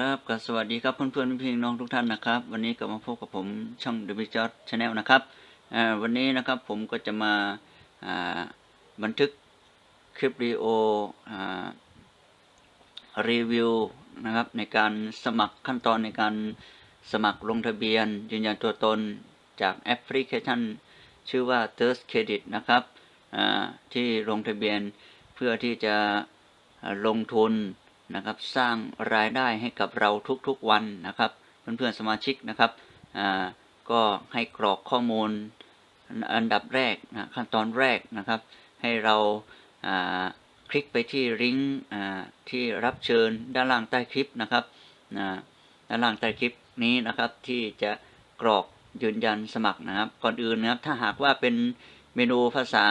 ครับก็สวัสดีครับเพื่อนเพื่อนพี่น้องทุกท่านนะครับ วันนี้กลับมาพบกับผมช่อง The Big j o t Channel นะครับวันนี้นะครับผมก็จะมาบันทึกคลิปวิดีโอรีวิวนะครับในการสมัครขั้นตอนในการสมัครลงทะเบียน ยืนยันตัวตนจากแอปพลิเคชัน ชื่อว่า Thirst Credit นะครับที่ลงทะเบียนเพื่อที่จะลงทุน นะครับสร้างรายได้ให้กับเราทุกๆวันนะครับ เพื่อนๆสมาชิกนะครับก็ให้กรอกข้อมูลอันดับแรกนะขั้นตอนแรกนะครับ ให้เราคลิกไปที่ลิงก์ที่รับเชิญด้านล่างใต้คลิปนะครับด้านล่างใต้คลิปนี้นะครับที่จะกรอกยืนยันสมัครนะครับ ก่อนอื่นนะครับถ้าหากว่าเป็นเมนูภาษา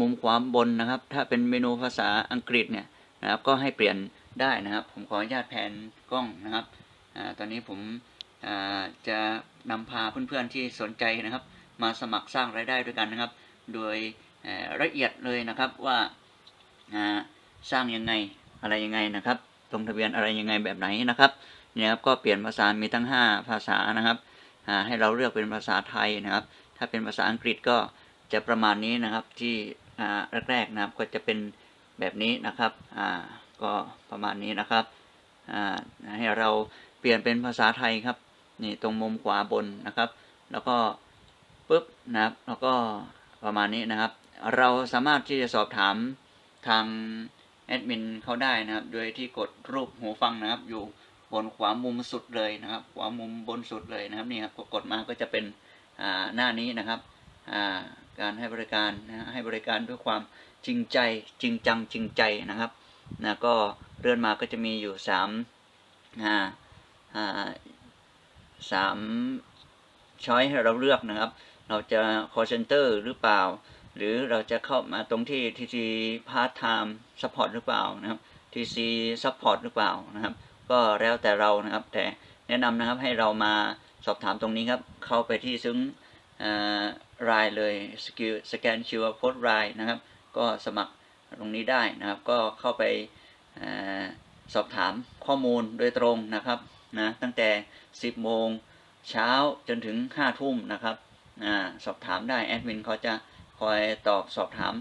มุมขวาบนนะครับ ถ้าเป็นเมนูภาษาอังกฤษเนี่ย นะครับ ก็ให้เปลี่ยนได้นะครับ ผมขออนุญาตแผนกล้องนะครับอตอนนี้ผมจะนำพาเพื่อนๆที่สนใจนะครับ มาสมัครสร้างรายได้ด้วยกันนะครับ โดยละเอียดเลยนะครับว่าสร้างยังไงอะไรยังไงนะครับลงทะเบียนอะไรยังไงแบบไหนนะครับเนี่ยครับก็เปลี่ยนภาษา มีตั้ง 5 ภาษานะครับให้เราเลือกเป็นภาษาไทยนะครับ ถ้าเป็นภาษาอังกฤษก็จะประมาณนี้นะครับที่แรกๆนะครับก็จะเป็น แบบนี้นะครับ อ่า ก็ประมาณนี้นะครับ อ่า ให้เราเปลี่ยนเป็นภาษาไทยครับ นี่ตรงมุมขวาบนนะครับ แล้วก็ปุ๊บนะครับ แล้วก็ประมาณนี้นะครับ เราสามารถที่จะสอบถามทางแอดมินเขาได้นะครับ โดยที่กดรูปหูฟังนะครับ อยู่บนขวามุมสุดเลยนะครับ ขวามุมบนสุดเลยนะครับนี่ครับกดมาก็จะเป็นอ่าหน้านี้นะครับอ่าการให้บริการนะให้บริการด้วยความ จริงใจจริงจังจริงใจนะครับนะก็เลื่อนมาก็จะมีอยู่สามอ่าอ่าสามช้อยให้เราเลือกนะครับ เราจะ call center หรือเปล่า หรือเราจะเข้ามาตรงที่ TC part time support หรือเปล่านะครับ TC support หรือเปล่านะครับ ก็แล้วแต่เรานะครับ แต่แนะนำนะครับให้เรามาสอบถามตรงนี้ครับ เข้าไปที่ซึ้งรายเลยสกิลสแกน QR code รายนะครับ ก็สมัครตรงนี้ได้นะครับ ก็เข้าไปอสอบถามข้อมูลโดยตรงนะครับนะตั้งแต่ 10 โมงเช้าจนถึง 5 ทุ่มนะครับอสอบถามได้แอดมินเขาจะคอยตอบสอบถาม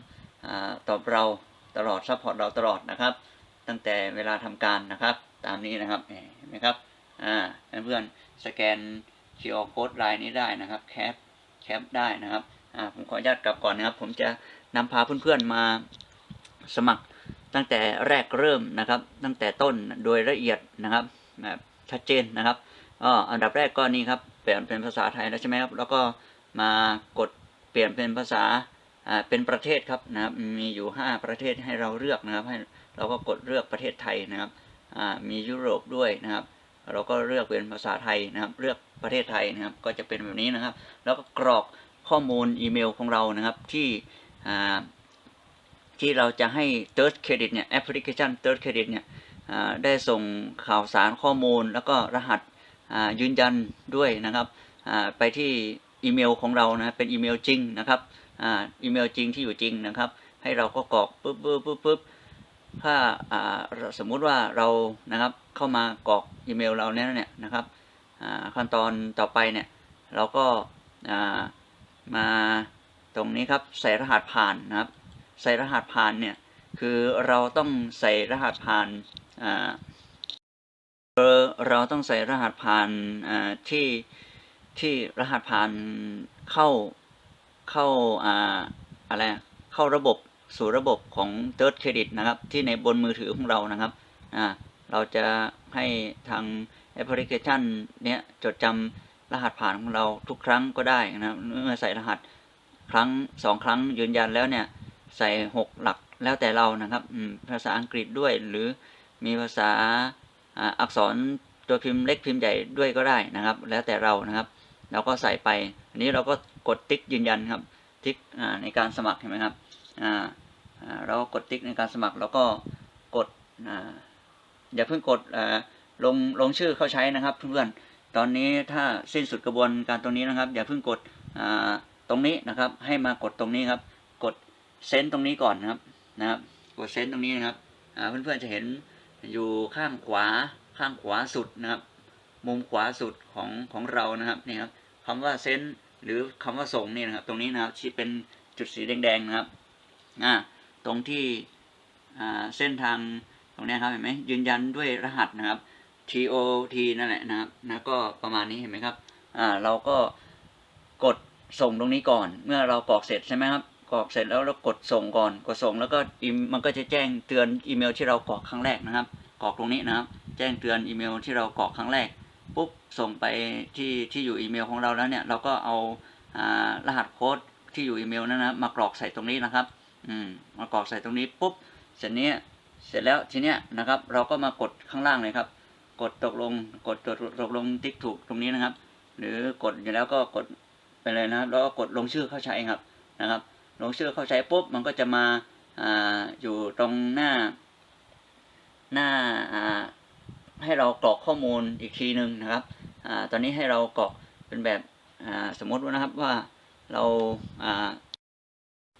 อตอบเราตลอดซัพพอร์ตเราตลอดนะครับ ตั้งแต่เวลาทำการนะครับ ตามนี้นะครับเห็นไหมครับอ่าเพื่อนๆสแกน QR code ไลน์นี้ได้นะครับแคปแคปได้นะครับอ่าผมขออนุญาตกลับก่อนนะครับ ผมจะ นำพาเพื่อนๆมาสมัครตั้งแต่แรกเริ่มนะครับ ตั้งแต่ต้นโดยละเอียดนะครับแบบชัดเจนนะครับก็อันดับแรกก็นี่ครับเปลี่ยนเป็นภาษาไทยแล้วใช่ไหมครับแล้วก็มากดเปลี่ยนเป็นภาษาอ่าเป็นประเทศครับนะครับมีอยู่ 5 ประเทศให้เราเลือกนะครับ ให้เราก็กดเลือกประเทศไทยนะครับอ่ามียุโรปด้วยนะครับ เราก็เลือกเป็นภาษาไทยนะครับ เลือกประเทศไทยนะครับ ก็จะเป็นแบบนี้นะครับ แล้วก็กรอกข้อมูลอีเมลของเรานะครับที่ ที่เราจะให้ Third Credit เนี่ยแอปพลิเคชัน Third Credit เนี่ยได้ส่งข่าวสารข้อมูล แล้วก็รหัสยืนยันด้วยนะครับไปที่อีเมลของเรานะเป็นอีเมลจริงนะครับอีเมลจริงที่อยู่จริงนะครับ ให้เราก็กรอกปุ๊บปุ๊บปุ๊บปุ๊บถ้าสมมุติว่าเรานะครับเข้ามากรอกอีเมลเราเนี่ยเนี่ยนะครับขั้นตอนต่อไปเนี่ยเราก็มา ตรงนี้ครับใส่รหัสผ่านนะครับ ใส่รหัสผ่านเนี่ยคือเราต้องใส่รหัสผ่านเราต้องใส่รหัสผ่านที่ที่รหัสผ่านเข้าเข้าอะไรเข้าระบบสู่ระบบของ Third Credit นะครับ ที่ในบนมือถือของเรานะครับเราจะให้ทางแอปพลิเคชันเนี้ยจดจำรหัสผ่านของเราทุกครั้งก็ได้นะครับเมื่อใส่รหัส ครั้งสองครั้งยืนยันแล้วเนี่ยใส่หกหลักแล้วแต่เรานะครับภาษาอังกฤษด้วยหรือมีภาษาอักษรตัวพิมพ์เล็กพิมพ์ใหญ่ด้วยก็ได้นะครับ แล้วแต่เรานะครับเราก็ใส่ไป อันนี้เราก็กดติ๊กยืนยันครับติ๊กในการสมัครเห็นไหมครับเราก็กดติ๊กในการสมัครแล้วก็กดออย่าเพิ่งกดลงลงชื่อเข้าใช้นะครับเพื่อนๆตอนนี้ถ้าสิ้นสุดกระบวนการตรงนี้นะครับ อย่าเพิ่งกด ตรงนี้นะครับ ให้มากดตรงนี้ครับ กดเซนต์ตรงนี้ก่อนนะครับนะครับ กดเซนต์ตรงนี้นะครับเพื่อนๆจะเห็นอยู่ข้างขวาข้างขวาสุดนะครับ มุมขวาสุดของของเรานะครับนี่ครับคำว่าเซนหรือคำว่าส่งนี่นะครับ ตรงนี้นะครับที่เป็นจุดสีแดงๆนะครับอ่าตรงที่อ่าเส้นทางตรงนี้ครับเห็นไหมยืนยันด้วยรหัสนะครับ TOT นั่นแหละนะครับนะก็ประมาณนี้เห็นไหมครับอ่าเราก็กด ส่งตรงนี้ก่อน เมื่อเรากรอกเสร็จใช่ไหมครับกรอกเสร็จแล้วเรากดส่งก่อน กดส่งแล้วก็มันก็จะแจ้งเตือนอีเมลที่เรากรอกครั้งแรกนะครับกรอกตรงนี้นะครับ แจ้งเตือนอีเมลที่เรากรอกครั้งแรกปุ๊บส่งไปที่ที่อยู่อีเมลของเราแล้วเนี่ยเราก็เอาอารหัสโค้ดที่อยู่อีเมลนั้นนะมากรอกใส่ตรงนี้นะครับอืมมากรอกใส่ตรงนี้ปุ๊บเสร็จนี้เสร็จแล้วทีเนี้ยนะครับ เราก็มากดข้างล่างเลยครับ กดตกลงกดตกลงติ๊กถูกตรงนี้นะครับ หรือกดอยู่แล้วก็กด เลยนะครับแล้วก็กดลงชื่อเข้าใช้ครับนะครับ ลงชื่อเข้าใช้ปุ๊บมันก็จะมาอ่าอยู่ตรงหน้า หน้าอ่าให้เรากรอกข้อมูลอีกทีหนึ่งนะครับอ่าตอนนี้ให้เรากรอกเป็นแบบอ่าสมมติว่านะครับว่าเราอ่า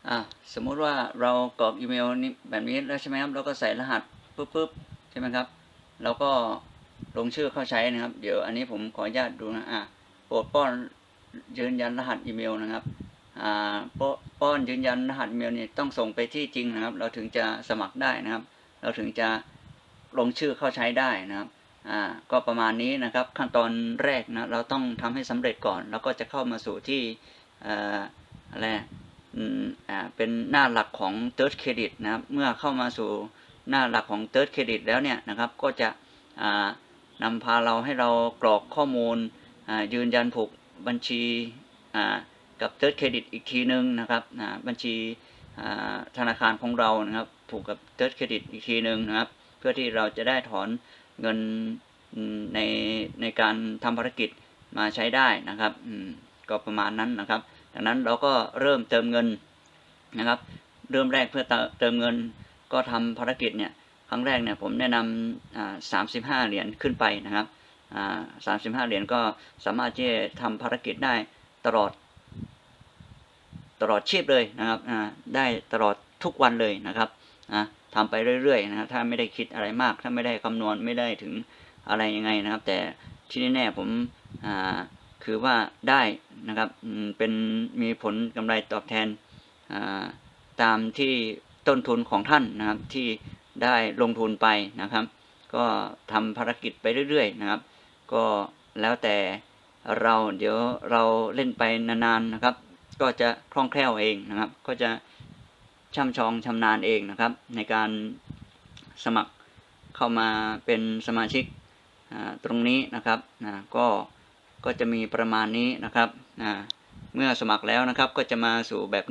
อ่าสมมุติว่าเรากรอกอีเมลนี้แบบนี้แล้วใช่ไหมครับเราก็ใส่รหัสปุ๊บปุ๊บใช่ไหมครับเราก็ลงชื่อเข้าใช้นะครับ เดี๋ยวอันนี้ผมขออนุญาตดูนะอ่าโปรดป้อน ยืนยันรหัสอีเมลนะครับอ่าโปรป้อนยืนยันรหัสอีเมลเนี่ยต้องส่งไปที่จริงนะครับ เราถึงจะสมัครได้นะครับ เราถึงจะลงชื่อเข้าใช้ได้นะครับอ่าก็ประมาณนี้นะครับขั้นตอนแรกนะเราต้องทำให้สำเร็จก่อน แล้วก็จะเข้ามาสู่ที่อ่าอะไรอ่าเป็นหน้าหลักของ Third Credit นะครับ เมื่อเข้ามาสู่หน้าหลักของ Third Credit แล้วเนี่ยนะครับ ก็จะนำพาเราให้เรากรอกข้อมูลยืนยันผูก บัญชีกับ Third Credit อีกทีนึงนะครับบัญชีธนาคารของเรานะครับผูกกับ Third Credit อีกทีนึงนะครับ เพื่อที่เราจะได้ถอนเงินในในการทำภารกิจมาใช้ได้นะครับก็ประมาณนั้นนะครับ ดังนั้นเราก็เริ่มเติมเงินนะครับเริ่มแรกเพื่อเติมเงินก็ทำภารกิจเนี่ยครั้งแรกเนี่ยผมแนะนำสามสิบห้าเหรียญขึ้นไปนะครับ สามสิบห้าเหรียญก็สามารถที่จะทำภารกิจได้ตลอด ตลอดชีพเลยนะครับได้ตลอดทุกวันเลยนะครับทำไปเรื่อยๆนะถ้าไม่ได้คิดอะไรมาก ถ้าไม่ได้คำนวณไม่ได้ถึงอะไรยังไงนะครับ แต่ที่แน่ๆผมคือว่าได้นะครับเป็นมีผลกำไรตอบแทนตามที่ต้นทุนของท่านนะครับที่ได้ลงทุนไปนะครับ ก็ทำภารกิจไปเรื่อยๆนะครับ ก็แล้วแต่เราเดี๋ยวเราเล่นไปนานๆนะครับ ก็จะคล่องแคล่วเองนะครับ ก็จะช่ำชองชำนาญเองนะครับ ในการสมัครเข้ามาเป็นสมาชิกตรงนี้นะครับนะก็ก็จะมีประมาณนี้นะครับนะเมื่อสมัครแล้วนะครับก็จะมาสู่แบบ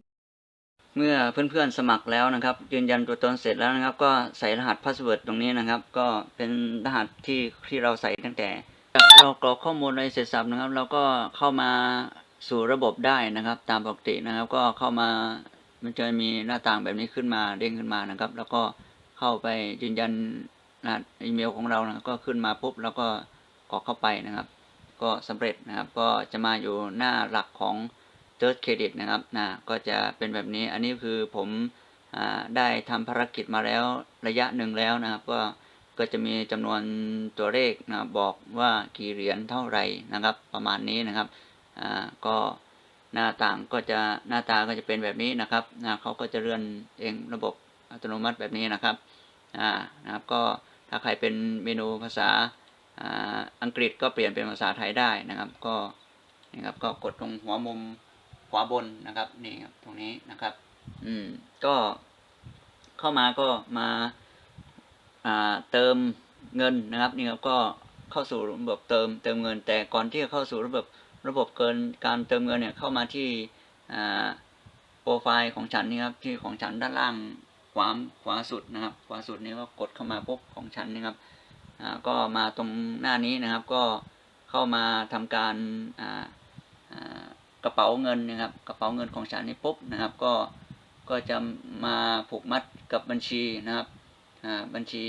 เมื่อเพื่อนๆสมัครแล้วนะครับ ยืนยันตัวตนเสร็จแล้วนะครับ ก็ใส่รหัสพาสเวิร์ดตรงนี้นะครับ ก็เป็นรหัสที่ที่เราใส่ตั้งแต่ เรากรอกข้อมูลอะไรเสร็จสับนะครับ เราก็เข้ามาสู่ระบบได้นะครับ ตามปกตินะครับ ก็เข้ามามันจะมีหน้าต่างแบบนี้ขึ้นมาเด้งขึ้นมานะครับ แล้วก็เข้าไปยืนยันรหัสอีเมลของเรานะก็ขึ้นมาปุ๊บแล้วก็กรอกเข้าไปนะครับ ก็สำเร็จนะครับ ก็จะมาอยู่หน้าหลักของ Third Credit นะครับนะก็จะเป็นแบบนี้อันนี้คือผมได้ทำภารกิจมาแล้วระยะหนึ่งแล้วนะครับ ก็ ก็จะมีจำนวนตัวเลขนะบอกว่ากี่เหรียญเท่าไหร่นะครับ ประมาณนี้นะครับอ่าก็หน้าต่างก็จะหน้าตาก็จะเป็นแบบนี้นะครับนะเขาก็จะเลื่อนเองระบบอัตโนมัติแบบนี้นะครับอ่านะครับก็ถ้าใครเป็นเมนูภาษาอ่าอังกฤษก็เปลี่ยนเป็นภาษาไทยได้นะครับ ก็นี่ครับก็กดตรงหัวมุมขวาบนนะครับนี่ครับตรงนี้นะครับ อืมก็เข้ามาก็มา เติมเงินนะครับนี่ครับก็เข้าสู่ระบบเติมเติมเงิน แต่ก่อนที่จะเข้าสู่ระบบระบบเกินการเติมเงินเนี่ยเข้ามาที่โปรไฟล์ของฉันนี่ครับที่ของฉันด้านล่างขวาขวาสุดนะครับ ขวาสุดนี้ก็กดเข้ามาปุ๊บของฉันนี่ครับก็มาตรงหน้านี้นะครับ ก็เข้ามาทำการกระเป๋าเงินนะครับ กระเป๋าเงินของฉันนี่ปุ๊บนะครับ ก็ก็จะมาผูกมัดกับบัญชีนะครับ บัญชี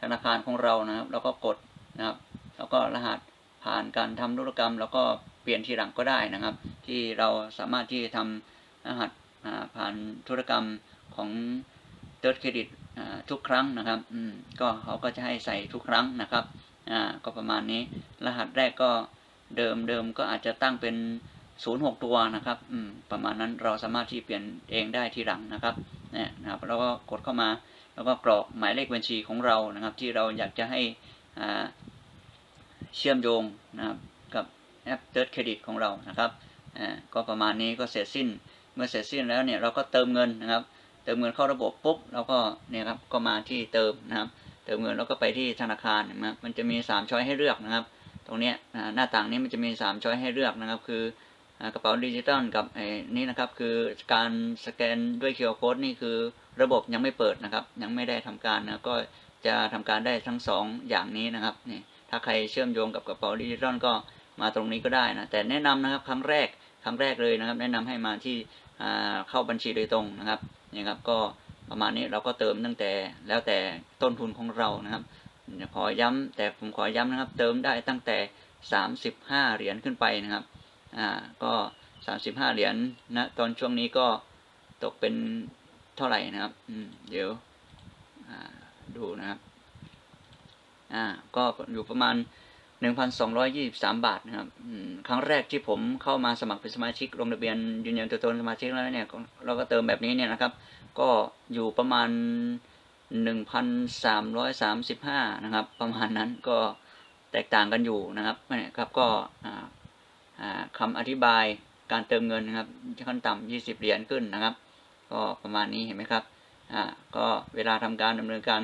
ธนาคารของเรานะครับ แล้วก็กดนะครับ แล้วก็รหัสผ่านการทำธุรกรรม แล้วก็เปลี่ยนทีหลังก็ได้นะครับ ที่เราสามารถที่จะทำรหัสผ่านธุรกรรมของ Third Credit อ่าทุกครั้งนะครับอืมก็เขาก็จะให้ใส่ทุกครั้งนะครับอ่าก็ประมาณนี้รหัสแรกก็เดิมเดิมก็อาจจะตั้งเป็น06 ตัวนะครับอืมประมาณนั้นเราสามารถที่เปลี่ยนเองได้ทีหลังนะครับเนี่ยนะครับแล้วก็กดเข้ามา แล้วก็กรอกหมายเลขบัญชีของเรานะครับ ที่เราอยากจะให้เชื่อมโยงนะครับกับแอปเติร์ดเครดิตของเรานะครับอ่าก็ประมาณนี้ก็เสร็จสิ้น เมื่อเสร็จสิ้นแล้วเนี่ยเราก็เติมเงินนะครับ เติมเงินเข้าระบบปุ๊บเราก็เนี่ยครับก็มาที่เติมนะครับ เติมเงินแล้วก็ไปที่ธนาคารนะครับมันจะมี 3 ช้อยให้เลือกนะครับ ตรงนี้หน้าต่างนี้มันจะมี 3 ช้อยให้เลือกนะครับ คือกระเป๋าดิจิตอลกับไอ้นี่นะครับ คือการสแกนด้วย QR Code นี่คือ ระบบยังไม่เปิดนะครับ ยังไม่ได้ทำการนะก็จะทำการได้ทั้ง 2 อย่างนี้นะครับนี่ถ้าใครเชื่อมโยงกับกระเป๋าดิจิตอลก็มาตรงนี้ก็ได้นะแต่แนะนำนะครับครั้งแรกครั้งแรกเลยนะครับ แนะนำให้มาที่เข้าบัญชีโดยตรงนะครับนี่ครับก็ประมาณนี้เราก็เติมตั้งแต่แล้วแต่ต้นทุนของเรานะครับขอย้ำแต่ผมขอย้ำนะครับ เติมได้ตั้งแต่ 35 เหรียญขึ้นไปนะครับอ่าก็ 35 เหรียญนะตอนช่วงนี้ก็ตกเป็น เท่าไหร่นะครับ อืม เดี๋ยวดูนะครับ อ่า ก็อยู่ประมาณ 1,223 บาทนะครับ ครั้งแรกที่ผมเข้ามาสมัครเป็นสมาชิกลงทะเบียนยืนยันตัวตนสมาชิกแล้วเนี่ย เราก็เติมแบบนี้เนี่ยนะครับ ก็อยู่ประมาณ 1,335 นะครับ ประมาณนั้นก็แตกต่างกันอยู่นะครับเนี่ยครับ ก็คำอธิบายการเติมเงินนะครับขั้นต่ำ20 เหรียญขึ้นนะครับ ก็ประมาณนี้เห็นไหมครับอ่าก็เวลาทำการดำเนินการ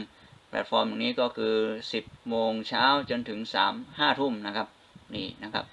แพลตฟอร์มตรงนี้ก็คือ 10โมงเช้าจนถึง3 5ทุ่มนะครับนี่นะครับ